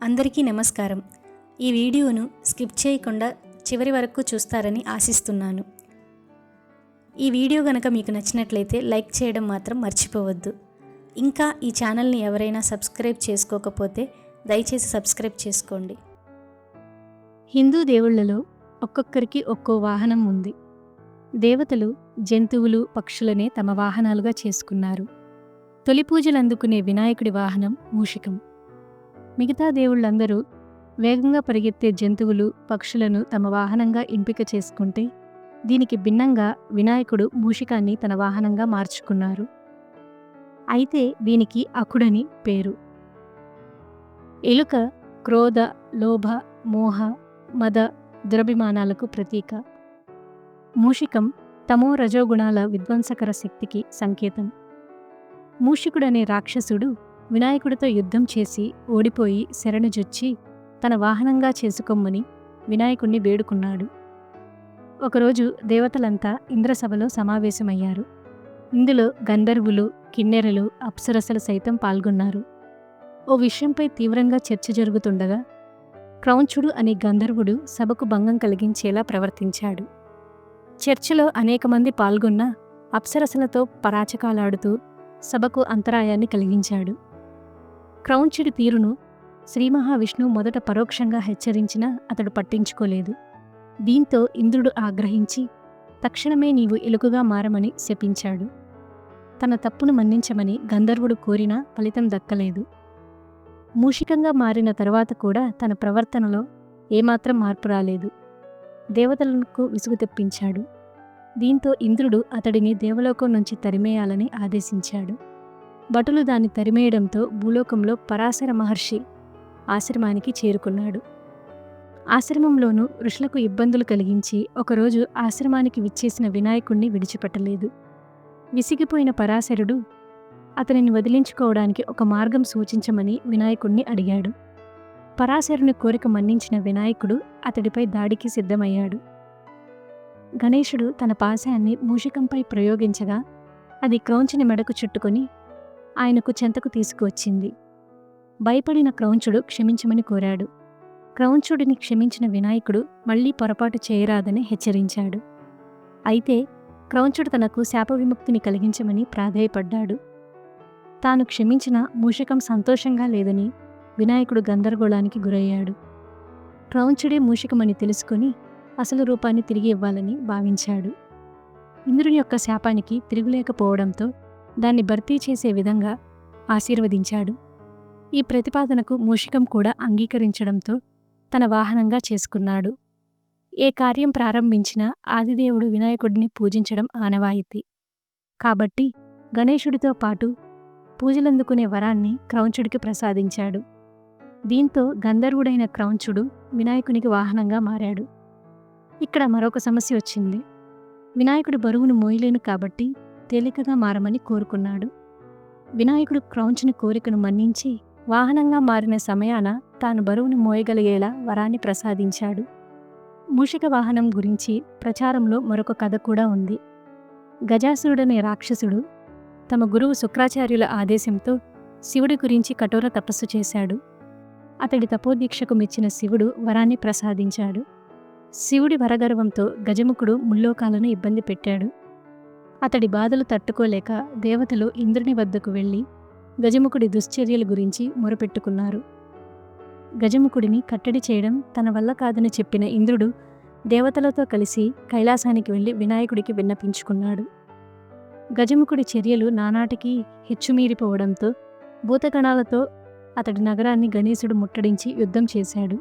అందరికీ నమస్కారం. ఈ వీడియోను స్కిప్ చేయకుండా చివరి వరకు చూస్తారని ఆశిస్తున్నాను. ఈ వీడియో గనక మీకు నచ్చినట్లయితే లైక్ చేయడం మాత్రం మర్చిపోవద్దు. ఇంకా ఈ ఛానల్ని ఎవరైనా సబ్స్క్రైబ్ చేసుకోకపోతే దయచేసి సబ్స్క్రైబ్ చేసుకోండి. హిందూ దేవుళ్ళలో ఒక్కొక్కరికి ఒక్కో వాహనం ఉంది. దేవతలు జంతువులు పక్షులనే తమ వాహనాలుగా చేసుకున్నారు. తొలి పూజలు అందుకునే వినాయకుడి వాహనం మూషికం. మిగతా దేవుళ్ళందరూ వేగంగా పరిగెత్తే జంతువులు పక్షులను తమ వాహనంగా ఎంపిక చేసుకుంటే దీనికి భిన్నంగా వినాయకుడు మూషికాన్ని తన వాహనంగా మార్చుకున్నారు. అయితే దీనికి అకుడని పేరు. ఎలుక క్రోధ లోభ మోహ మద దురభిమానాలకు ప్రతీక. మూషికం తమో రజోగుణాల విధ్వంసకర శక్తికి సంకేతం. మూషికుడనే రాక్షసుడు వినాయకుడితో యుద్ధం చేసి ఓడిపోయి శరణుజొచ్చి తన వాహనంగా చేసుకొమ్మని వినాయకుణ్ణి వేడుకున్నాడు. ఒకరోజు దేవతలంతా ఇంద్రసభలో సమావేశమయ్యారు. ఇందులో గంధర్వులు కిన్నెరలు అప్సరసలు సైతం పాల్గొన్నారు. ఓ విషయంపై తీవ్రంగా చర్చ జరుగుతుండగా క్రౌంచుడు అనే గంధర్వుడు సభకు భంగం కలిగించేలా ప్రవర్తించాడు. చర్చలో అనేక మంది పాల్గొన్న అప్సరసలతో పరాచకాలాడుతూ సభకు అంతరాయాన్ని కలిగించాడు. క్రౌంచుడి తీరును శ్రీ మహావిష్ణువు మొదట పరోక్షంగా హెచ్చరించినా అతడు పట్టించుకోలేదు. దీంతో ఇంద్రుడు ఆగ్రహించి తక్షణమే నీవు ఎలుకగా మారమని శపించాడు. తన తప్పును మన్నించమని గంధర్వుడు కోరినా ఫలితం దక్కలేదు. మూషికంగా మారిన తరువాత కూడా తన ప్రవర్తనలో ఏమాత్రం మార్పు రాలేదు. దేవతలకు విసుగు తెప్పించాడు. దీంతో ఇంద్రుడు అతడిని దేవలోకం నుంచి తరిమేయాలని ఆదేశించాడు. భటులు దాన్ని తరిమేయడంతో భూలోకంలో పరాశర మహర్షి ఆశ్రమానికి చేరుకున్నాడు. ఆశ్రమంలోనూ ఋషులకు ఇబ్బందులు కలిగించి ఒకరోజు ఆశ్రమానికి విచ్చేసిన వినాయకుణ్ణి విడిచిపెట్టలేదు. విసిగిపోయిన పరాశరుడు అతనిని వదిలించుకోవడానికి ఒక మార్గం సూచించమని వినాయకుణ్ణి అడిగాడు. పరాశరుని కోరిక మన్నించిన వినాయకుడు అతడిపై దాడికి సిద్ధమయ్యాడు. గణేశుడు తన పాశాన్ని మూషికంపై ప్రయోగించగా అది క్రౌంచిని మెడకు చుట్టుకొని ఆయనకు చెంతకు తీసుకువచ్చింది. భయపడిన క్రౌంచుడు క్షమించమని కోరాడు. క్రౌంచుడిని క్షమించిన వినాయకుడు మళ్ళీ పొరపాటు చేయరాదని హెచ్చరించాడు. అయితే క్రౌంచుడు తనకు శాప విముక్తిని కలిగించమని ప్రాధేయపడ్డాడు. తాను క్షమించిన మూషికం సంతోషంగా లేదని వినాయకుడు గందరగోళానికి గురయ్యాడు. క్రౌంచుడే మూషికమని తెలుసుకొని అసలు రూపాన్ని తిరిగి ఇవ్వాలని భావించాడు. ఇంద్రుని యొక్క శాపానికి తిరుగులేకపోవడంతో దాన్ని భర్తీ చేసే విధంగా ఆశీర్వదించాడు. ఈ ప్రతిపాదనకు మూషికం కూడా అంగీకరించడంతో తన వాహనంగా చేసుకున్నాడు. ఏ కార్యం ప్రారంభించినా ఆదిదేవుడు వినాయకుడిని పూజించడం ఆనవాయితీ. కాబట్టి గణేశుడితో పాటు పూజలందుకునే వరాన్ని క్రౌంచుడికి ప్రసాదించాడు. దీంతో గంధర్వుడైన క్రౌంచుడు వినాయకునికి వాహనంగా మారాడు. ఇక్కడ మరొక సమస్య వచ్చింది. వినాయకుడు బరువును మోయలేను కాబట్టి తేలికగా మారమని కోరుకున్నాడు. వినాయకుడు క్రౌంచిన కోరికను మన్నించి వాహనంగా మారిన సమయాన తాను బరువును మోయగలిగేలా వరాన్ని ప్రసాదించాడు. మూషిక వాహనం గురించి ప్రచారంలో మరొక కథ కూడా ఉంది. గజాసురుడనే రాక్షసుడు తమ గురువు శుక్రాచార్యుల ఆదేశంతో శివుడి గురించి కఠోర తపస్సు చేశాడు. అతడి తపోదీక్షకు మెచ్చిన శివుడు వరాన్ని ప్రసాదించాడు. శివుడి వరగర్వంతో గజముఖుడు ముల్లోకాలను ఇబ్బంది పెట్టాడు. అతడి బాధలు తట్టుకోలేక దేవతలు ఇంద్రుని వద్దకు వెళ్ళి గజముఖుడి దుశ్చర్యల గురించి మొరపెట్టుకున్నారు. గజముఖుడిని కట్టడి చేయడం తన వల్ల కాదని చెప్పిన ఇంద్రుడు దేవతలతో కలిసి కైలాసానికి వెళ్ళి వినాయకుడికి విన్నపించుకున్నాడు. గజముఖుడి చర్యలు నానాటికి హెచ్చుమీరిపోవడంతో భూతగణాలతో అతడి నగరాన్ని గణేశుడు ముట్టడించి యుద్ధం చేశాడు.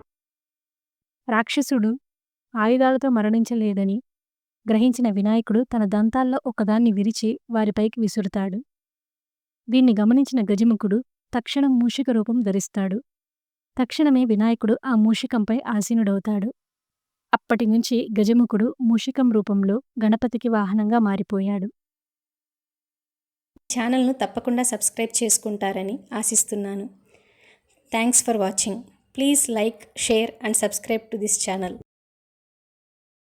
రాక్షసుడు ఆయుధాలతో మరణించలేదని గ్రహించిన వినాయకుడు తన దంతాల్లో ఒకదాన్ని విరిచి వారిపైకి విసురుతాడు. దీన్ని గమనించిన గజముఖుడు తక్షణం మూషిక రూపం ధరిస్తాడు. తక్షణమే వినాయకుడు ఆ మూషికంపై ఆసీనుడవుతాడు. అప్పటి నుంచి గజముఖుడు మూషికం రూపంలో గణపతికి వాహనంగా మారిపోయాడు. ఛానల్ను తప్పకుండా సబ్స్క్రైబ్ చేసుకుంటారని ఆశిస్తున్నాను. Thanks for watching. Please like share and subscribe to this channel.